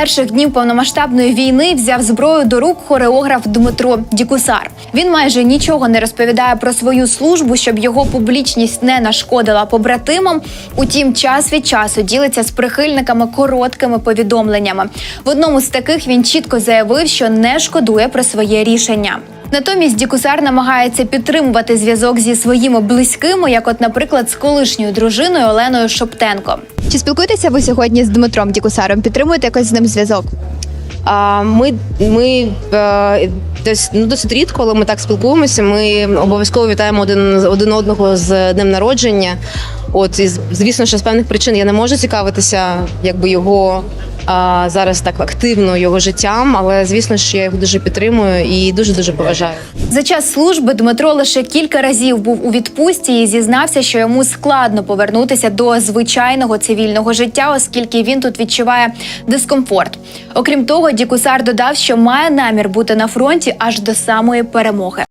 перших днів повномасштабної війни взяв зброю до рук хореограф Дмитро Дікусар. Він майже нічого не розповідає про свою службу, щоб його публічність не нашкодила побратимам. Утім, час від часу ділиться з прихильниками короткими повідомленнями. В одному з таких він чітко заявив, що не шкодує про своє рішення. Натомість Дікусар намагається підтримувати зв'язок зі своїми близькими, як, от, наприклад, з колишньою дружиною Оленою Шоптенко. Чи спілкуєтеся ви сьогодні з Дмитром Дікусаром? Підтримуєте якось з ним зв'язок? А ми, ми е, десь ну досить рідко, коли ми так спілкуємося. Ми обов'язково вітаємо один один одного з днем народження. От і звісно, що з певних причин я не можу цікавитися, якби його зараз так активно його життям, але звісно, що я його дуже підтримую і дуже дуже поважаю. За час служби Дмитро лише кілька разів був у відпустці і зізнався, що йому складно повернутися до звичайного цивільного життя, оскільки він тут відчуває дискомфорт. Окрім того, Дікусар додав, що має намір бути на фронті аж до самої перемоги.